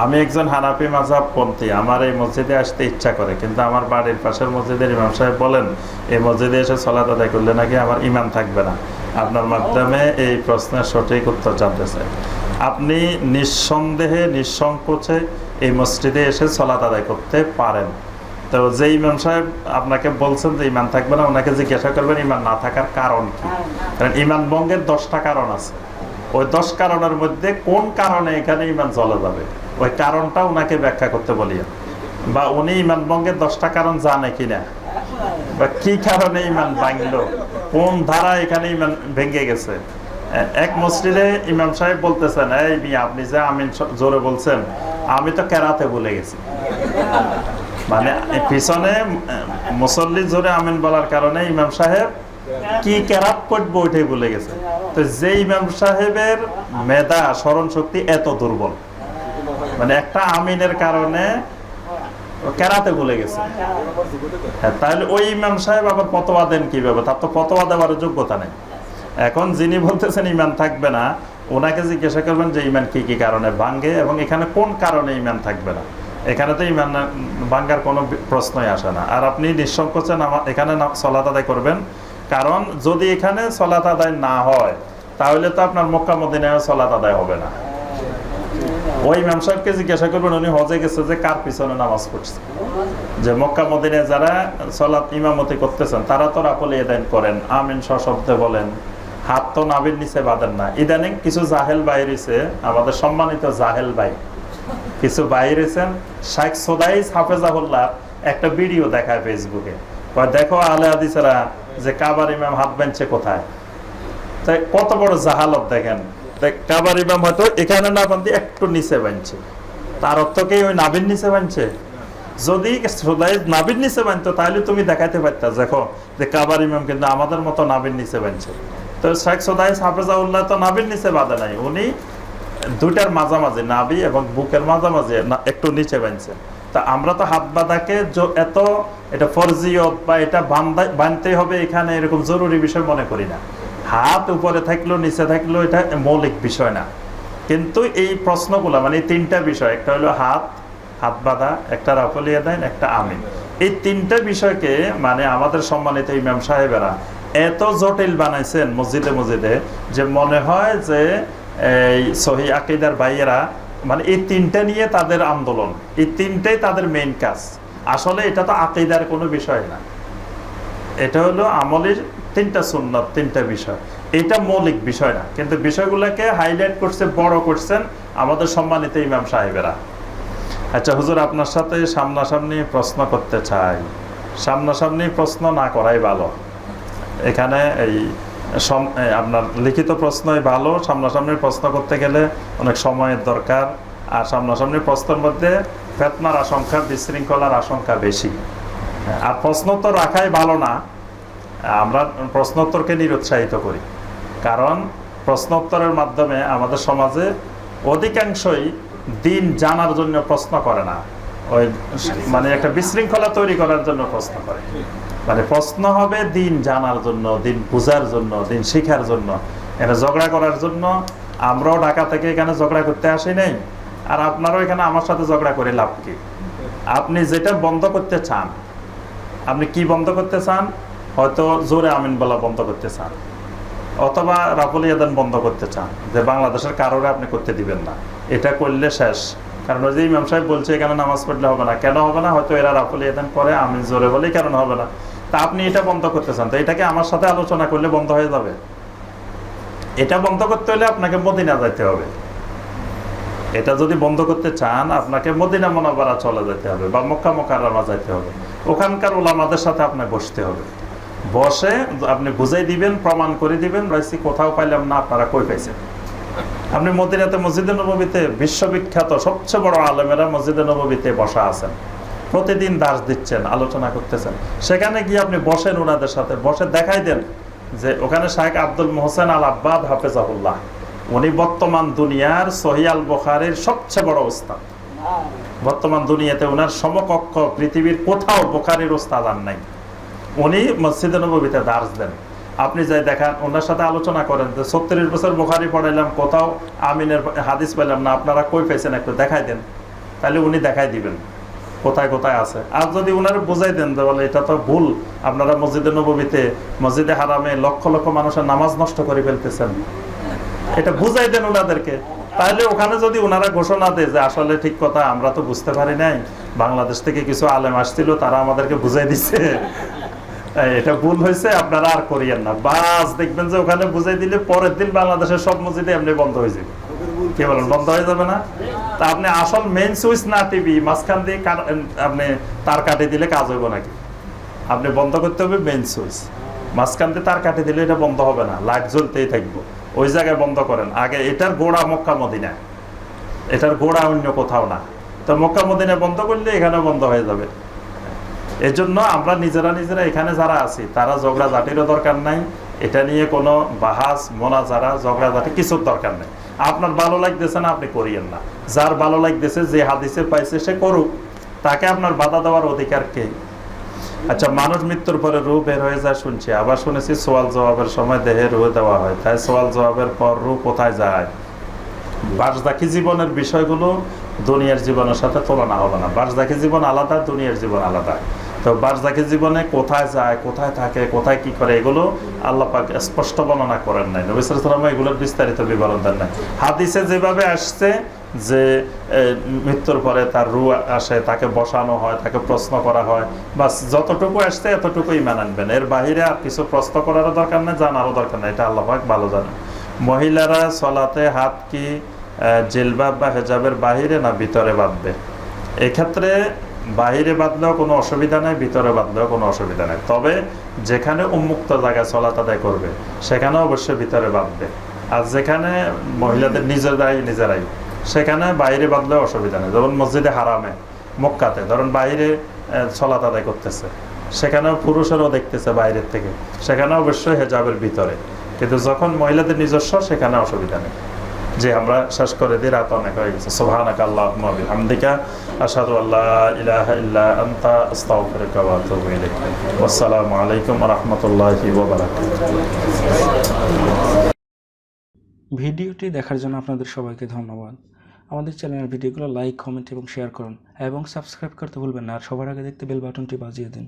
আমি একজন হানাফি মাঝাব পন্থী আমার এই মসজিদে আসতে ইচ্ছা করে কিন্তু আমার বাড়ির পাশের মসজিদের ইমাম সাহেব বলেন এই মসজিদে এসে সলাত আদায় করলে নাকি আমার ইমাম থাকবে না। আপনার মাধ্যমে এই প্রশ্নের সঠিক উত্তর জানতে চাই। আপনি নিঃসন্দেহে নিঃসংকোচে এই মসজিদে এসে সলাত আদায় করতে পারেন। তো যে ইমাম সাহেব আপনাকে বলছেন যে ইমান থাকবে না ওনাকে জিজ্ঞাসা করবেন ইমান না থাকার কারণ কি? কারণ ইমান ভঙ্গের দশটা কারণ আছে। ওই দশ কারণের মধ্যে কোন কারণে এখানে ইমান চলে যাবে? ওই কারণটা ওনাকে ব্যাখ্যা করতে বলি। বা উনি ইমান ভঙ্গের দশটা কারণ জানে কিনা? বা কি কারণে ইমান ভাঙলো? কোন ধারা এখানে ইমান ভেঙে গেছে? এক মসজিদে ইমাম সাহেব বলতেছেন, এই মিয়া, আপনি যে আমিন জোরে বলছেন, আমি তো কেরাতে বলে গেছি। মানে পিছনে মুসল্লি জোরে আমিন বলার কারণে ইমাম সাহেব কি কেরাত পড়ব ওইটাই বলে গেছে। তো যে ইমাম সাহেবের মেধা, স্মরণ শক্তি এত দুর্বল। মানে একটা আমিনের কারণে কেরাতে ভুলে গেছে। হ্যাঁ তাহলে ওই ইমাম সাহেব আবার ফতোয়া দেন কীভাবে? তার তো ফতোয়া দেওয়ার যোগ্যতা নেই। এখন যিনি বলতেছেন ইমান থাকবে না, ওনাকে জিজ্ঞাসা করবেন যে ইমান কি কি কারণে ভাঙ্গে এবং এখানে কোন কারণে ইমান থাকবে না। এখানে তো ইমান ভাঙ্গার কোনো প্রশ্নই আসে না। আর আপনি নিঃসংকোচে এখানে সলাত আদায় করবেন। কারণ যদি এখানে সলাত আদায় না হয় তাহলে তো আপনার মক্কা মদিনায় সলাত আদায় হবে না। ওই ইমাম সাহেবকে জিজ্ঞাসা করবেন, উনি হজে গেছে যে কার পিছনে নামাজ পড়ছে? যে মক্কা মদিনায় যারা সলাৎ ইমামতি করতেছেন, তারা তো রাপলে এদাইন করেন, আমিন সশব্দে বলেন, হাত তো নাবির নিচে বাঁধেন না। ইদানিং কিছু জাহেল বাইরেছে আমাদের সম্মানিত জাহেল ভাই। কিছু বাইরেছেন শাইখ সোদাইস হাফেজাহুল্লাহ একটা ভিডিও দেখায় ফেসবুকে দেখো আলে হাদিসেরা যে কাবার ইমাম হাত বেঞ্চে কোথায়? কত বড় জাহালত দেখেন। কাবার ইমাম হয়তো এখানে না বান্ধি একটু নিচে বানছে তার অর্থ কি ওই নাবির নিচে বানছে যদি সদাই নাবির নিচে বানতো তাহলে তুমি দেখাইতে পারতা, দেখো, যে কাবার ইমাম কিন্তু আমাদের মতো নাবির নিচে বানছে তো শেখ সদাই হাফেজাউল্লাহ তো নাবির নিচে বাঁধে নাই, উনি দুইটার মাঝামাঝি নাবি এবং বুকের মাঝামাঝি একটু নিচে বানছে তা আমরা তো হাত বাঁধাকে এত, এটা ফরজিয়ত বা এটা বান্ধা বানতে হবে এখানে এরকম জরুরি বিষয় মনে করি না। হাত উপরে থাকল, নিচে থাকল, এটা মৌলিক বিষয় না। কিন্তু এই প্রশ্নগুলো মানে তিনটা বিষয়, একটা হলো হাত হাত বাঁধা, একটা রাফলিয়া দেন, একটা আমিন। এই তিনটা বিষয়কে মানে আমাদের সম্মানিত ইমাম সাহেবেরা এত জটিল বানাইছেন মসজিদে মসজিদে, যে মনে হয় যে এই সহি আকিদার ভাইয়েরা মানে এই তিনটা নিয়ে তাদের আন্দোলন, এই তিনটাই তাদের মেইন কাজ। আসলে এটা তো আকিদার কোনো বিষয় না। এটা হলো আমলের তিনটা সুন্নত, তিনটা বিষয়। এটা মৌলিক বিষয় না, কিন্তু বিষয়গুলোকে হাইলাইট করছে, বড় করছেন আমাদের সম্মানিত ইমাম সাহেবেরা। আচ্ছা হুজুর, আপনার সাথে সামনাসামনি প্রশ্ন করতে চাই। সামনাসামনি প্রশ্ন না করাই ভালো। এখানে এই আপনার লিখিত প্রশ্নই ভালো, সামনাসামনি প্রশ্ন করতে গেলে অনেক সময়ের দরকার। আর সামনাসামনি প্রশ্নের মধ্যে ফেতনার আশঙ্কা, বিশৃঙ্খলার আশঙ্কা বেশি। আর প্রশ্নোত্তর রাখাই ভালো না। আমরা প্রশ্নোত্তরকে নিরুৎসাহিত করি। কারণ প্রশ্নোত্তরের মাধ্যমে আমাদের সমাজে অধিকাংশই দিন জানার জন্য প্রশ্ন করে না। ওই মানে একটা বিশৃঙ্খলা তৈরি করার জন্য প্রশ্ন করে। মানে প্রশ্ন হবে দিন জানার জন্য, দিন বোঝার জন্য, দিন শেখার জন্য। এটা ঝগড়া করার জন্য আমরাও ঢাকা থেকে এখানে ঝগড়া করতে আসি নাই। আর আপনারও এখানে আমার সাথে ঝগড়া করে লাভ কি? আপনি যেটা বন্ধ করতে চান আপনি কি বন্ধ করতে চান? হয়তো জোরে আমিন বলা বন্ধ করতে চান। অথবা রাফুল ইয়াদান বন্ধ করতে চান, যে বাংলাদেশের কারোরে আপনি করতে দিবেন না। এটা করলে শেষ। কারণ ওই যে ইমাম সাহেব বলছে, এখানে নামাজ পড়লে হবে না। কেন হবে না? হয়তো এরা রাফুল ইয়াদান করে আমিন জোরে বলেই কারণ হবে না? তা আপনি এটা বন্ধ করতে চান। তো এটাকে আমার সাথে আলোচনা করলে বন্ধ হয়ে যাবে। এটা বন্ধ করতে হলে আপনাকে মদিনা যাইতে হবে। এটা যদি বন্ধ করতে চান, আপনাকে মদিনা মোনাবারা চলে যেতে হবে বা মক্কা মোকাররমা যাইতে হবে। ওখানকার ওলামাদের সাথে আপনাকে বসতে হবে। বসে আপনি বুঝাই দিবেন, প্রমাণ করে দিবেন রাইসি কোথাও পাইলাম না, আপনারা কই পাইছেন? আপনি মদিনাতে, মসজিদে নবীতে বিশ্ববিখ্যাত, সবচেয়ে বড় আলেমেরা মসজিদে নবীতে বসা আছেন। প্রতিদিন দাস দিচ্ছেন, আলোচনা করতেছেন। সেখানে গিয়ে আপনি বসেন ওনাদের সাথে, বসে দেখাই দেন যে ওখানে শাহেখ আব্দুল মোহসেন আল আব্বাদ হাফেজাহুল্লাহ। উনি বর্তমান দুনিয়ার সহি আল বখারের সবচেয়ে বড় ওস্তাদ বর্তমান দুনিয়াতে ওনার সমকক্ষ পৃথিবীর কোথাও বোখারির ওস্তাদ আর নাই। উনি মসজিদে নবীতে দার্স দেন। আপনি যাই দেখান ওনার সাথে আলোচনা করেন যে ছত্রিশ বছর বোখারি পড়াইলাম কোথাও আমিনের হাদিস পাইলাম না আপনারা কই পাইছেন একটু দেখাই দেন। তাহলে উনি দেখাই দিবেন কোথায় কোথায় আছে। আর যদি উনারা বোঝাই দেন যে বলে এটা তো ভুল আপনারা মসজিদে নবীতে মসজিদে হারামে লক্ষ লক্ষ মানুষের নামাজ নষ্ট করে ফেলতেছেন। এটা বুঝাই দেন ওনাদেরকে। তাহলে ওখানে যদি ওনারা ঘোষণা দেয় যে আসলে ঠিক কথা, আমরা তো বুঝতে পারি নাই, বাংলাদেশ থেকে কিছু আলেম আসছিল, তারা আমাদেরকে বুঝাই দিছে। এটা ভুল হয়েছে, আপনারা আর করিয়েন না। বাস, দেখবেন যে ওখানে বুঝাই দিলে পরের দিন বাংলাদেশের সব মসজিদে এমনি বন্ধ হয়ে যাবে। কি বলেন, বন্ধ হয়ে যাবে না? তা আপনি আসল মেইন সুইচ না টিভি, মাঝখান দিয়ে আপনি তার কাটে দিলে কাজ হইব নাকি? আপনি বন্ধ করতে হবে মেইন সুইচ মাঝখান দিয়ে তার কাটে দিলে এটা বন্ধ হবে না, লাইট জ্বলতেই থাকব। ওই জায়গায় বন্ধ করেন। আগে এটার গোড়া মক্কা, মদিনা। এটার গোড়া অন্য কোথাও না। তো মক্কা, মদিনা বন্ধ করলে এখানে বন্ধ হয়ে যাবে। এই জন্য আমরা নিজেরা নিজেরা এখানে যারা আছি, তারা ঝগড়াঝাটিরও দরকার নাই। এটা নিয়ে কোনো বাহাস মোনা যারা ঝগড়াঝাটি কিছুর দরকার নেই। আপনার ভালো লাগতেছে না, আপনি করিয়েন না। যার ভালো লাগতেছে, যে হাদিসে পাইছে, সে করুক। তাকে আপনার বাধা দেওয়ার অধিকার কে? আচ্ছা মানুষ মৃত্যুর পরে রু বের হয়ে যায় শুনছি। আবার শুনেছি সোয়াল জবাবের সময় দেহে রু দেওয়া হয়। তাই সোয়াল জবাবের পর রু কোথায় যায়? বাসদাকি জীবনের বিষয়গুলো দুনিয়ার জীবনের সাথে তুলনা হবে না। বাসদাকি জীবন আলাদা, দুনিয়ার জীবন আলাদা। তো বাসদাকি জীবনে কোথায় যায়, কোথায় থাকে, কোথায় কি করে, এগুলো আল্লাহ পাক স্পষ্ট বর্ণনা করেন নাই। নবী সালাম এগুলোর বিস্তারিত বিবরণ দেন নাই। হাদিসে যেভাবে আসছে যে মৃত্যুর পরে তার রু আসে, তাকে বসানো হয়, তাকে প্রশ্ন করা হয়। বাস যতটুকু আসছে, এতটুকুই মেনে আনবেন। এর বাহিরে আর কিছু প্রশ্ন করারও দরকার নেই, জানারও দরকার নেই। এটা আল্লাহবাক ভালো জানেন। মহিলারা চলাতে হাত কি জিলবাব বা হেজাবের বাহিরে না ভিতরে বাঁধবে? এক্ষেত্রে বাহিরে বাঁধলেও কোনো অসুবিধা নেই, ভিতরে বাঁধলেও কোনো অসুবিধা নেই। তবে যেখানে উন্মুক্ত জায়গায় চলাত আদায় করবে, সেখানে অবশ্যই ভিতরে বাঁধবে। আর যেখানে মহিলাদের নিজেরাই নিজেরাই। সেখানে বাইরে বাঁধলেও অসুবিধা নেই। যেমন মসজিদে হারামে, মক্কাতে। ধরুন বাইরে চলাত আদায় করতেছে। সেখানেও পুরুষেরও দেখতেছে বাইরের থেকে। সেখানে অবশ্যই হেজাবের ভিতরে। কিন্তু যখন মহিলাদের নিজস্ব, সেখানে অসুবিধা নেই। যে আমরা শেষ করে দিই, রাত অনেক হয়ে গেছে। সুবহানাক আল্লাহুম্মা ওয়া বিহামদিকা। আশহাদু আল্লা ইল্লা আনতা, আস্তাগফিরুকা ওয়া আতুবু ইলাইক। ওয়াসসালামু আলাইকুম ওয়া ভিডিওটি দেখার জন্য আপনাদের সবাইকে ধন্যবাদ। আমাদের চ্যানেলের ভিডিওগুলো লাইক, কমেন্ট এবং শেয়ার করুন। এবং সাবস্ক্রাইব করতে ভুলবেন না। আর সবার আগে দেখতে বেল বাটনটি বাজিয়ে দিন।